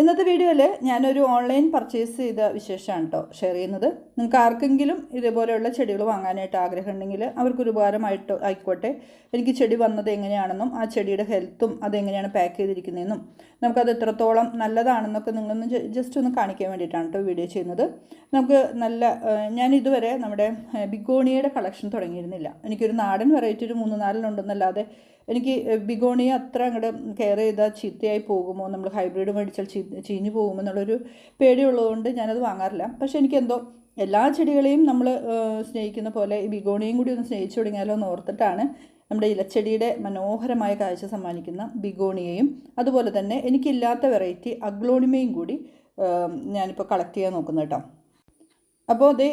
ഇന്നത്തെ വീഡിയോയിൽ ഞാനൊരു ഓൺലൈൻ പർച്ചേസ് ചെയ്ത വിശേഷമാണ് കേട്ടോ ഷെയർ ചെയ്യുന്നത്. നിങ്ങൾക്ക് ആർക്കെങ്കിലും ഇതേപോലെയുള്ള ചെടികൾ വാങ്ങാനായിട്ട് ആഗ്രഹം ഉണ്ടെങ്കിൽ അവർക്കൊരു ഉപകാരമായിട്ട് ആയിക്കോട്ടെ. എനിക്ക് ചെടി വന്നത് എങ്ങനെയാണെന്നും ആ ചെടിയുടെ ഹെൽത്തും അതെങ്ങനെയാണ് പാക്ക് ചെയ്തിരിക്കുന്നതെന്നും നമുക്കത് എത്രത്തോളം നല്ലതാണെന്നൊക്കെ നിങ്ങളൊന്ന് ജസ്റ്റ് ഒന്ന് കാണിക്കാൻ വേണ്ടിയിട്ടാണ് കേട്ടോ വീഡിയോ ചെയ്യുന്നത്. നമുക്ക് നല്ല ഞാൻ ഇതുവരെ നമ്മുടെ ബിഗോണിയയുടെ കളക്ഷൻ തുടങ്ങിയിരുന്നില്ല. എനിക്കൊരു നാടൻ വെറൈറ്റി ഒരു മൂന്ന് നാലിലുണ്ടെന്നല്ലാതെ എനിക്ക് ബിഗോണിയ അത്ര അങ്ങോട്ട് കെയർ ചെയ്താൽ ചീത്തയായി പോകുമോ? നമ്മൾ ഹൈബ്രിഡ് മേടിച്ചാൽ ചീഞ്ഞു പോകുമെന്നുള്ളൊരു പേടിയുള്ളതുകൊണ്ട് ഞാനത് വാങ്ങാറില്ല. പക്ഷേ എനിക്കെന്തോ എല്ലാ ചെടികളെയും നമ്മൾ സ്നേഹിക്കുന്ന പോലെ ഈ ബിഗോണിയും കൂടി ഒന്ന് സ്നേഹിച്ചു തുടങ്ങിയാലോ എന്ന് ഓർത്തിട്ടാണ് നമ്മുടെ ഇലച്ചെടിയുടെ മനോഹരമായ കാഴ്ച സമ്മാനിക്കുന്ന ബിഗോണിയയും അതുപോലെ തന്നെ എനിക്കില്ലാത്ത വെറൈറ്റി അഗ്ലോണിമയും കൂടി ഞാനിപ്പോൾ കളക്ട് ചെയ്യാൻ നോക്കുന്നത് കേട്ടോ. അപ്പോൾ അത്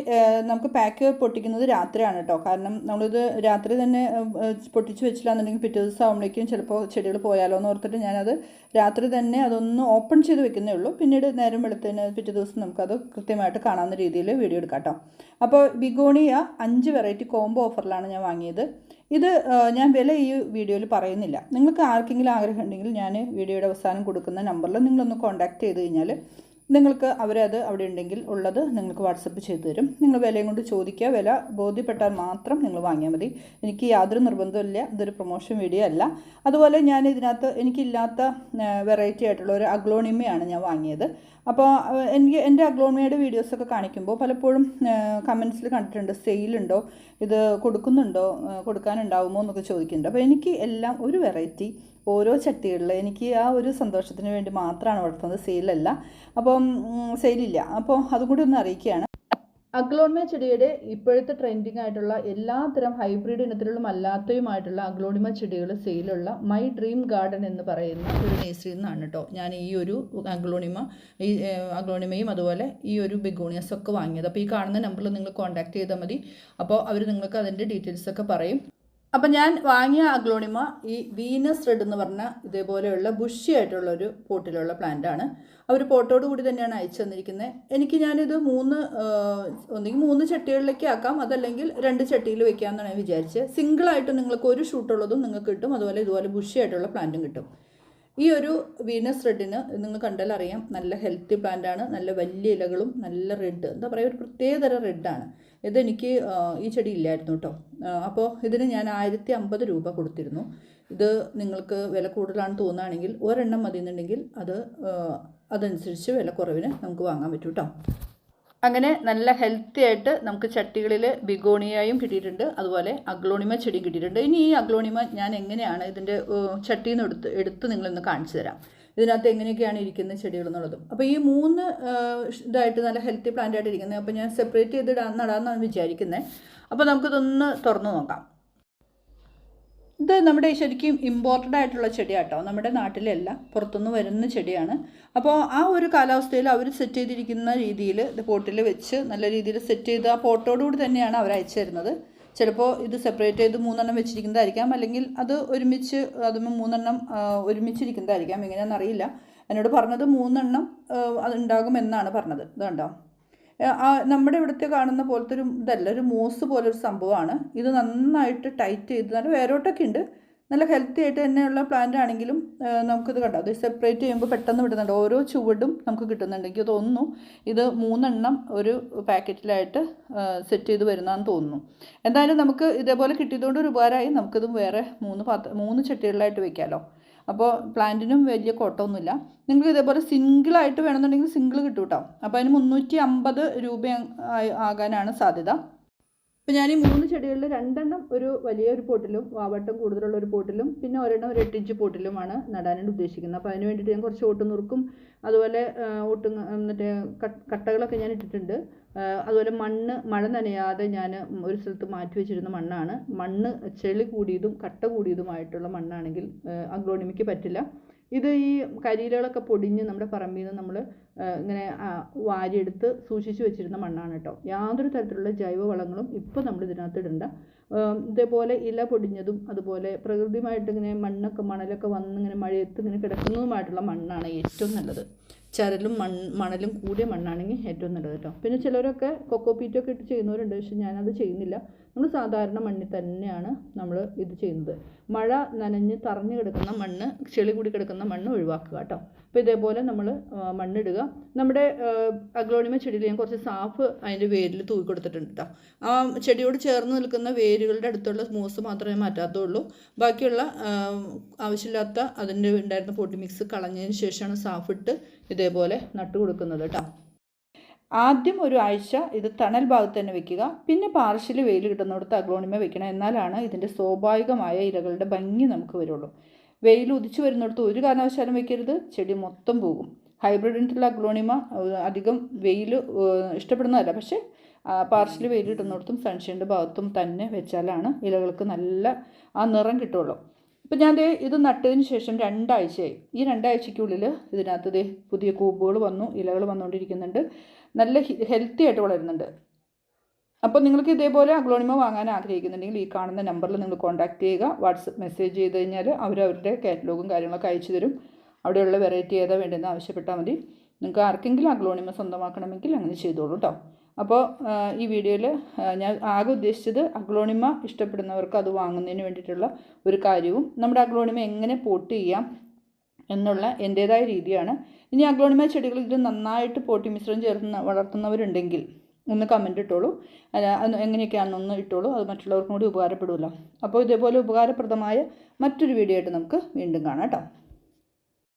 നമുക്ക് പാക്ക് പൊട്ടിക്കുന്നത് രാത്രിയാണ് കേട്ടോ കാരണം നമ്മളിത് രാത്രി തന്നെ പൊട്ടിച്ച് വെച്ചില്ലാന്നുണ്ടെങ്കിൽ പിറ്റേ ദിവസം ആകുമ്പോഴേക്കും ചിലപ്പോൾ ചെടികൾ പോയാലോ എന്ന് ഓർത്തിട്ട് ഞാനത് രാത്രി തന്നെ അതൊന്ന് ഓപ്പൺ ചെയ്ത് വെക്കുന്നേ ഉള്ളൂ. പിന്നീട് നേരം വെളുത്തതിന് പിറ്റേ ദിവസം നമുക്കത് കൃത്യമായിട്ട് കാണാവുന്ന രീതിയിൽ വീഡിയോ എടുക്കാം കേട്ടോ അപ്പോൾ ബിഗോണിയ അഞ്ച് വെറൈറ്റി കോംബോ ഓഫറിലാണ് ഞാൻ വാങ്ങിയത്. ഇത് ഞാൻ വില ഈ വീഡിയോയിൽ പറയുന്നില്ല. നിങ്ങൾക്ക് ആർക്കെങ്കിലും ആഗ്രഹം ഉണ്ടെങ്കിൽ ഞാൻ വീഡിയോയുടെ അവസാനം കൊടുക്കുന്ന നമ്പറിൽ നിങ്ങളൊന്ന് കോൺടാക്ട് ചെയ്ത് കഴിഞ്ഞാൽ നിങ്ങൾക്ക് അവരത് അവിടെ ഉണ്ടെങ്കിൽ ഉള്ളത് നിങ്ങൾക്ക് വാട്സപ്പ് ചെയ്തു തരും. നിങ്ങൾ വിലയും കൊണ്ട് ചോദിക്കുക. വില ബോധ്യപ്പെട്ടാൽ മാത്രം നിങ്ങൾ വാങ്ങിയാൽ മതി. എനിക്ക് യാതൊരു നിർബന്ധമില്ല ഇതൊരു പ്രൊമോഷൻ വീഡിയോ അല്ല. അതുപോലെ ഞാൻ ഇതിനകത്ത് എനിക്കില്ലാത്ത വെറൈറ്റി ആയിട്ടുള്ള ഒരു അഗ്ലോണിമയാണ് ഞാൻ വാങ്ങിയത്. അപ്പോൾ എനിക്ക് എന്റെ അഗ്ലോണിമയുടെ വീഡിയോസൊക്കെ കാണിക്കുമ്പോൾ പലപ്പോഴും കമൻസിൽ കണ്ടിട്ടുണ്ട് സെയിലുണ്ടോ ഇത് കൊടുക്കുന്നുണ്ടോ? കൊടുക്കാനുണ്ടാവുമോ? എന്നൊക്കെ ചോദിക്കുന്നുണ്ട്. അപ്പോൾ എനിക്ക് എല്ലാം ഒരു വെറൈറ്റി ഓരോ ചട്ടികളിൽ എനിക്ക് ആ ഒരു സന്തോഷത്തിന് വേണ്ടി മാത്രമാണ് വളർത്തുന്നത്. സെയിലല്ല. അപ്പം സെയിലില്ല. അപ്പോൾ അതും കൂടി ഒന്ന് അറിയിക്കുകയാണ്. അഗ്ലോണിമ ചെടിയുടെ ഇപ്പോഴത്തെ ട്രെൻഡിങ് ആയിട്ടുള്ള എല്ലാത്തരം ഹൈബ്രിഡ് ഇനത്തിലുള്ള അല്ലാത്തതുമായിട്ടുള്ള അഗ്ലോണിമ ചെടികൾ സെയിലുള്ള മൈ ഡ്രീം ഗാർഡൻ എന്ന് പറയുന്ന ഒരു നേഴ്സറിയിൽ നിന്നാണ് കേട്ടോ ഞാൻ ഈ ഒരു അഗ്ലോണിമ ഈ അഗ്ലോണിമയും അതുപോലെ ഈ ഒരു ബെഗോണിയസ് ഒക്കെ വാങ്ങിയത്. അപ്പോൾ ഈ കാണുന്ന നമ്പറിൽ നിങ്ങൾ കോൺടാക്ട് ചെയ്താൽ മതി. അപ്പോൾ അവർ നിങ്ങൾക്ക് അതിന്റെ ഡീറ്റെയിൽസ് ഒക്കെ പറയും. അപ്പം ഞാൻ വാങ്ങിയ അഗ്ലോണിമ ഈ വീനസ് റെഡ് എന്ന് പറഞ്ഞ ഇതേപോലെയുള്ള ബുഷി ആയിട്ടുള്ള ഒരു പോട്ടിലുള്ള പ്ലാന്റ് ആണ്. അവർ പോട്ടോട് കൂടി തന്നെയാണ് അയച്ചു തന്നിരിക്കുന്നത് എനിക്ക് ഞാനിത് മൂന്ന് ഒന്നെങ്കിൽ മൂന്ന് ചട്ടികളിലേക്ക് ആക്കാം. അതല്ലെങ്കിൽ രണ്ട് ചട്ടിയിൽ വെക്കാമെന്നാണ് ഞാൻ വിചാരിച്ചത് സിംഗിളായിട്ട് നിങ്ങൾക്ക് ഒരു ഷൂട്ടുള്ളതും നിങ്ങൾക്ക് കിട്ടും. അതുപോലെ ഇതുപോലെ ബുഷി ആയിട്ടുള്ള പ്ലാന്റും കിട്ടും. ഈ ഒരു വീനസ് റെഡിന് നിങ്ങൾ കണ്ടാൽ അറിയാം നല്ല ഹെൽത്തി പ്ലാന്റ് ആണ്. നല്ല വലിയ ഇലകളും നല്ല റെഡ് എന്താ പറയുക ഒരു പ്രത്യേകതരം റെഡാണ് ഇതെനിക്ക് ഈ ചെടി ഇല്ലായിരുന്നു കേട്ടോ അപ്പോൾ ഇതിന് ഞാൻ ആയിരത്തി അമ്പത് രൂപ കൊടുത്തിരുന്നു. ഇത് നിങ്ങൾക്ക് വില കൂടുതലാണെന്ന് തോന്നുകയാണെങ്കിൽ ഒരെണ്ണം മതി എന്നുണ്ടെങ്കിൽ അത് അതനുസരിച്ച് വില കുറവിന് നമുക്ക് വാങ്ങാൻ പറ്റും കേട്ടോ അങ്ങനെ നല്ല ഹെൽത്തി ആയിട്ട് നമുക്ക് ചട്ടികളിൽ ബിഗോണിയയും കിട്ടിയിട്ടുണ്ട്. അതുപോലെ അഗ്ലോണിമ ചെടിയും കിട്ടിയിട്ടുണ്ട്. ഇനി ഈ അഗ്ലോണിമ ഞാൻ എങ്ങനെയാണ് ഇതിന്റെ ചട്ടിയിൽ നിന്ന് എടുത്ത് എടുത്ത് നിങ്ങളൊന്ന് കാണിച്ചു തരാം. ഇതിനകത്ത് എങ്ങനെയൊക്കെയാണ് ഇരിക്കുന്ന ചെടികൾ എന്നുള്ളതും. അപ്പോൾ ഈ മൂന്ന് ഇതായിട്ട് നല്ല ഹെൽത്തി പ്ലാന്റ് ആയിട്ട് ഇരിക്കുന്നത് അപ്പോൾ ഞാൻ സെപ്പറേറ്റ് ചെയ്ത് നടാമെന്നാണ് വിചാരിക്കുന്നത് അപ്പോൾ നമുക്കിതൊന്ന് തുറന്നു നോക്കാം. ഇത് നമ്മുടെ ശരിക്കും ഇമ്പോർട്ടന്റ് ആയിട്ടുള്ള ചെടിയാട്ടോ. നമ്മുടെ നാട്ടിലല്ല പുറത്തുനിന്ന് വരുന്ന ചെടിയാണ്. അപ്പോൾ ആ ഒരു കാലാവസ്ഥയിൽ അവർ സെറ്റ് ചെയ്തിരിക്കുന്ന രീതിയിൽ ഇത് പോട്ടിൽ വെച്ച് നല്ല രീതിയിൽ സെറ്റ് ചെയ്ത് ആ പോട്ടോടുകൂടി തന്നെയാണ് അവർ അയച്ചു തരുന്നത്. ചിലപ്പോൾ ഇത് സെപ്പറേറ്റ് ചെയ്ത് മൂന്നെണ്ണം വെച്ചിരിക്കുന്നതായിരിക്കാം. അല്ലെങ്കിൽ അത് ഒരുമിച്ച് അതും മൂന്നെണ്ണം ഒരുമിച്ചിരിക്കുന്നതായിരിക്കാം. എങ്ങനെയാണെന്നറിയില്ല എന്നോട് പറഞ്ഞത് മൂന്നെണ്ണം അത് ഉണ്ടാകുമെന്നാണ് പറഞ്ഞത്. ഇത് കണ്ടോ? ആ, നമ്മുടെ ഇവിടുത്തെ കാണുന്ന പോലത്തെ ഒരു ഇതല്ല ഒരു മൂസ് പോലൊരു സംഭവമാണ്. ഇത് നന്നായിട്ട് ടൈറ്റ് ചെയ്ത് നല്ല വേരോട്ടൊക്കെ ഉണ്ട്. നല്ല ഹെൽത്തി ആയിട്ട് തന്നെയുള്ള പ്ലാന്റ് ആണെങ്കിലും നമുക്കിത് കണ്ടോ? അത് സെപ്പറേറ്റ് ചെയ്യുമ്പോൾ പെട്ടെന്ന് വിടുന്നുണ്ട്. ഓരോ ചുവടും നമുക്ക് കിട്ടുന്നുണ്ട്. എനിക്ക് തോന്നുന്നു ഇത് മൂന്നെണ്ണം ഒരു പാക്കറ്റിലായിട്ട് സെറ്റ് ചെയ്ത് വരുന്നതെന്ന് തോന്നുന്നു. എന്തായാലും നമുക്ക് ഇതേപോലെ കിട്ടിയതുകൊണ്ട് ഒരു ഉപകാരമായി. നമുക്കിത് വേറെ മൂന്ന് പാത്ര മൂന്ന് ചട്ടികളിലായിട്ട് വെക്കാമല്ലോ അപ്പോൾ പ്ലാന്റിനും വലിയ കോട്ടമൊന്നുമില്ല. നിങ്ങൾക്ക് ഇതേപോലെ സിംഗിളായിട്ട് വേണമെന്നുണ്ടെങ്കിൽ സിംഗിൾ കിട്ടും കേട്ടോ അപ്പോൾ അതിന് മുന്നൂറ്റി അമ്പത് രൂപ ആകാനാണ് സാധ്യത. അപ്പോൾ ഞാൻ ഈ മൂന്ന് ചെടികളിൽ രണ്ടെണ്ണം ഒരു വലിയൊരു പോട്ടിലും വാവട്ടം കൂടുതലുള്ള ഒരു പോട്ടിലും പിന്നെ ഒരെണ്ണം ഒരു എട്ടിഞ്ച് പോട്ടിലുമാണ് നടാനായിട്ട് ഉദ്ദേശിക്കുന്നത്. അപ്പോൾ അതിന് വേണ്ടിയിട്ട് ഞാൻ കുറച്ച് ഓട്ട് നുറുക്കും അതുപോലെ ഓട്ടും മറ്റേ കട്ടകളൊക്കെ ഞാൻ ഇട്ടിട്ടുണ്ട്. അതുപോലെ മണ്ണ് മഴ നനയാതെ ഞാൻ ഒരു സ്ഥലത്ത് മാറ്റി വെച്ചിരുന്ന മണ്ണാണ്. മണ്ണ് ചെളി കൂടിയതും കട്ട കൂടിയതുമായിട്ടുള്ള മണ്ണാണെങ്കിൽ അഗ്രോണിമിക്ക് പറ്റില്ല. ഇത് ഈ കരിയിലകളൊക്കെ പൊടിഞ്ഞ് നമ്മുടെ പറമ്പിൽ നിന്ന് നമ്മൾ ഇങ്ങനെ വാരിയെടുത്ത് സൂക്ഷിച്ച് വെച്ചിരുന്ന മണ്ണാണ് കേട്ടോ. യാതൊരു തരത്തിലുള്ള ജൈവവളങ്ങളും ഇപ്പോൾ നമ്മൾ ഇതിനകത്ത് ഇടണ്ട. ഇതേപോലെ ഇല പൊടിഞ്ഞതും അതുപോലെ പ്രകൃതിയുമായിട്ട് ഇങ്ങനെ മണ്ണൊക്കെ മണലൊക്കെ വന്ന് ഇങ്ങനെ മഴയത്ത് ഇങ്ങനെ കിടക്കുന്നതുമായിട്ടുള്ള മണ്ണാണ് ഏറ്റവും നല്ലത്. ചരലും മണ്ണ് മണലും കൂടിയ മണ്ണാണെങ്കിൽ ഏറ്റവും നല്ലത് കേട്ടോ. പിന്നെ ചിലരൊക്കെ കൊക്കോ പീറ്റൊക്കെ ഇട്ട് ചെയ്യുന്നവരുണ്ട് പക്ഷെ ഞാനത് ചെയ്യുന്നില്ല. നമ്മൾ സാധാരണ മണ്ണിൽ തന്നെയാണ് നമ്മൾ ഇത് ചെയ്യുന്നത്. മഴ നനഞ്ഞ് തറഞ്ഞു കിടക്കുന്ന മണ്ണ് ചെളി കൂടി കിടക്കുന്ന മണ്ണ് ഒഴിവാക്കുക കേട്ടോ. അപ്പോൾ ഇതേപോലെ നമ്മൾ മണ്ണിടുക. നമ്മുടെ അഗ്ലോണിമ ചെടിയിൽ ഞാൻ കുറച്ച് സാഫ് അതിന്റെ വേരിൽ തൂക്കി കൊടുത്തിട്ടുണ്ട് കേട്ടോ. ആ ചെടിയോട് ചേർന്ന് നിൽക്കുന്ന വേരുകളുടെ അടുത്തുള്ള സ്മൂസ് മാത്രമേ മാറ്റാത്തുള്ളൂ. ബാക്കിയുള്ള ആവശ്യമില്ലാത്ത അതിന്റെ ഉണ്ടായിരുന്ന പൊടി മിക്സ് കളഞ്ഞതിന് ശേഷമാണ് സാഫിട്ട് ഇതേപോലെ നട്ടു കൊടുക്കുന്നത് കേട്ടോ. ആദ്യം ഒരു ആഴ്ച ഇത് തണൽ ഭാഗത്ത് തന്നെ വെക്കുക. പിന്നെ പാർഷ്യലി വെയിൽ കിട്ടുന്നിടത്ത് അഗ്ലോണിമ വെക്കണം. എന്നാലാണ് ഇതിന്റെ സ്വാഭാവികമായ ഇലകളുടെ ഭംഗി നമുക്ക് വരുള്ളൂ. വെയിൽ ഉദിച്ചു വരുന്നിടത്ത് ഒരു കാരണവശാലും വെക്കരുത്. ചെടി മൊത്തം പോകും. ഹൈബ്രിഡിന്റെ അഗ്ലോണിമ അധികം വെയിൽ ഇഷ്ടപ്പെടുന്നതല്ല. പക്ഷേ പാർഷ്യലി വെയിൽ കിട്ടുന്നിടത്തും സൺഷൈന്റെ ഭാഗത്തും തന്നെ വെച്ചാലാണ് ഇലകൾക്ക് നല്ല ആ നിറം കിട്ടുള്ളൂ. ഇപ്പം ഞാൻ ദേ ഇത് നട്ടതിന് ശേഷം രണ്ടാഴ്ചയായി. ഈ രണ്ടാഴ്ചയ്ക്കുള്ളിൽ ഇതിനകത്ത് ദേ പുതിയ കൂമ്പുകൾ വന്നു ഇലകൾ വന്നുകൊണ്ടിരിക്കുന്നുണ്ട്. നല്ല ഹെൽത്തി ആയിട്ട് വളരുന്നുണ്ട്. അപ്പോൾ നിങ്ങൾക്ക് ഇതേപോലെ അഗ്ലോണിമ വാങ്ങാൻ ആഗ്രഹിക്കുന്നുണ്ടെങ്കിൽ ഈ കാണുന്ന നമ്പറിൽ നിങ്ങൾ കോൺടാക്ട് ചെയ്യുക. വാട്സപ്പ് മെസ്സേജ് ചെയ്ത് കഴിഞ്ഞാൽ അവർ അവരുടെ കാറ്റലോഗും കാര്യങ്ങളൊക്കെ അയച്ചു തരും. അവിടെയുള്ള വെറൈറ്റി ഏതാ വേണ്ടതെന്ന് ആവശ്യപ്പെട്ടാൽ മതി. നിങ്ങൾക്ക് ആർക്കെങ്കിലും അഗ്ലോണിമ സ്വന്തമാക്കണമെങ്കിൽ അങ്ങനെ ചെയ്തോളൂ കേട്ടോ അപ്പോൾ ഈ വീഡിയോയിൽ ഞാൻ ആകെ ഉദ്ദേശിച്ചത് അഗ്ലോണിമ ഇഷ്ടപ്പെടുന്നവർക്ക് അത് വാങ്ങുന്നതിന് വേണ്ടിയിട്ടുള്ള ഒരു കാര്യവും നമ്മുടെ അഗ്ലോണിമ എങ്ങനെ പോട്ട് ചെയ്യാം എന്നുള്ള എന്റേതായ രീതിയാണ്. ഇനി അഗ്ലോണിമ ചെടികൾ ഇതിൽ നന്നായിട്ട് പോട്ടി മിശ്രം ചേർന്ന് വളർത്തുന്നവരുണ്ടെങ്കിൽ ഒന്ന് കമന്റ് ഇട്ടോളൂ. എങ്ങനെയൊക്കെയാണെന്നൊന്ന് ഇട്ടോളൂ. അത് മറ്റുള്ളവർക്കും കൂടി ഉപകാരപ്പെടുമല്ലോ. അപ്പോൾ ഇതേപോലെ ഉപകാരപ്രദമായ മറ്റൊരു വീഡിയോ ആയിട്ട് നമുക്ക് വീണ്ടും കാണാം കേട്ടോ.